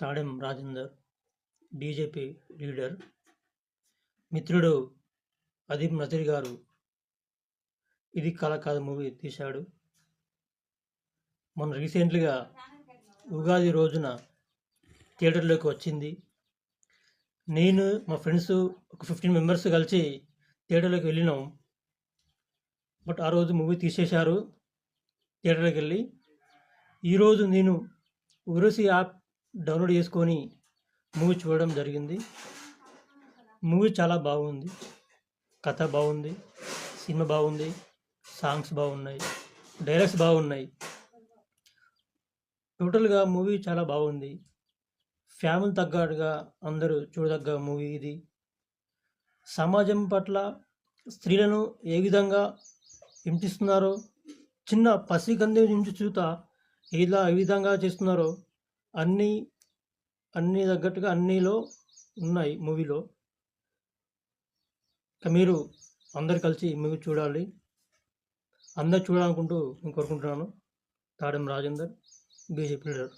Tadem Rajender BJP leader మిత్రుడు అదీప్ నజీర్ గారు. ఇది కళ కాదు మూవీ తీశాడు. మొన్న రీసెంట్గా ఉగాది రోజున థియేటర్లోకి వచ్చింది. నేను మా ఫ్రెండ్స్ ఒక ఫిఫ్టీన్ మెంబర్స్ కలిసి థియేటర్లోకి వెళ్ళినాం. బట్ ఆ రోజు మూవీ తీసేశారు థియేటర్కి వెళ్ళి. ఈరోజు నేను ఉరసి యాప్ డౌన్లోడ్ చేసుకొని మూవీ చూడడం జరిగింది. మూవీ చాలా బాగుంది. కథ బాగుంది. సినిమా బాగుంది. సాంగ్స్ బాగున్నాయి. డైలాగ్స్ బాగున్నాయి. టోటల్గా మూవీ చాలా బాగుంది. ఫ్యామిలీ తగ్గట్టుగా అందరూ చూడదగ్గ మూవీ ఇది. సమాజం పట్ల స్త్రీలను ఏ విధంగా హింసిస్తున్నారో చిన్న పసికంది నుంచి చూత ఇలా ఏ విధంగా చేస్తున్నారో అన్నీ అన్నీ తగ్గట్టుగా అన్నీలో ఉన్నాయి మూవీలో. మీరు అందరు కలిసి మూవీ చూడాలి. అందరు చూడాలనుకుంటూ నేను కోరుకుంటున్నాను. Tadem Rajender BJP leader.